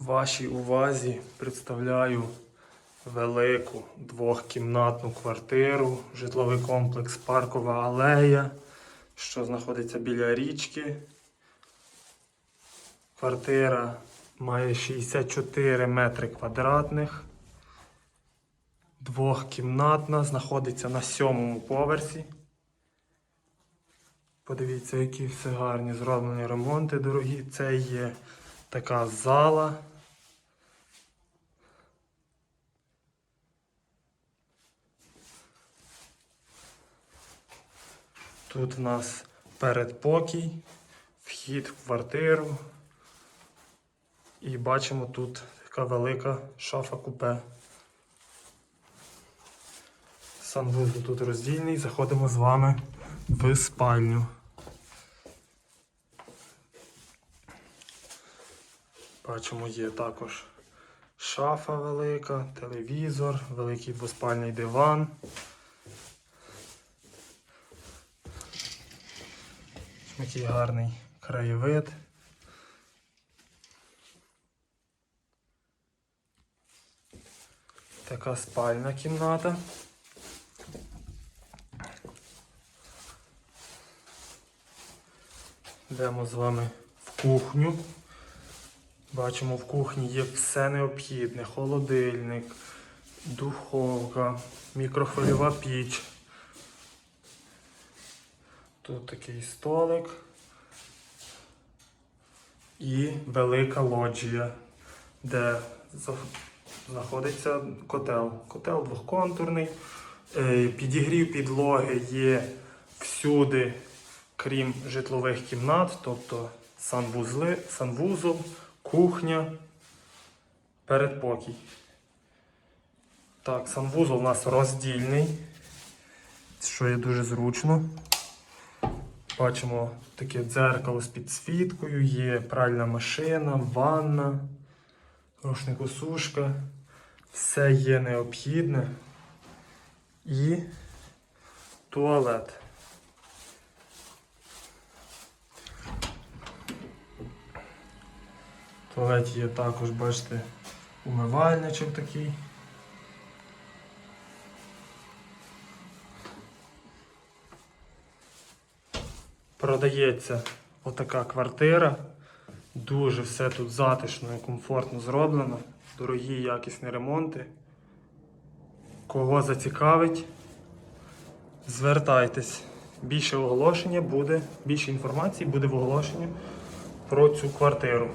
Вашій увазі представляю велику двохкімнатну квартиру, житловий комплекс Паркова алея, що знаходиться біля річки. Квартира має 64 метри квадратних. Двохкімнатна, знаходиться на сьомому поверсі. Подивіться, які все гарні зроблені ремонти дорогі. Це є така зала. Тут в нас передпокій, вхід в квартиру. І бачимо тут така велика шафа купе. Санвузол тут роздільний. Заходимо з вами в спальню. Бачимо, є також шафа велика, телевізор, великий двоспальний диван. Який гарний краєвид. Така спальна кімната. Йдемо з вами в кухню. Бачимо, в кухні є все необхідне: холодильник, духовка, мікрохвильова піч. Тут такий столик і велика лоджія, де знаходиться котел. Котел двохконтурний. Е, Підігрів підлоги є всюди, крім житлових кімнат, тобто санвузли, санвузол, кухня, передпокій. Так, санвузол у нас роздільний, що є дуже зручно. Бачимо таке дзеркало з підсвіткою, є пральна машина, ванна, рушникосушка. Все є необхідне. І туалет. В туалеті є також, бачите, умивальничок такий. Продається отака квартира. Дуже все тут затишно і комфортно зроблено. Дорогі якісні ремонти. Кого зацікавить, звертайтесь. Більше оголошення буде, більше інформації буде в оголошенні про цю квартиру.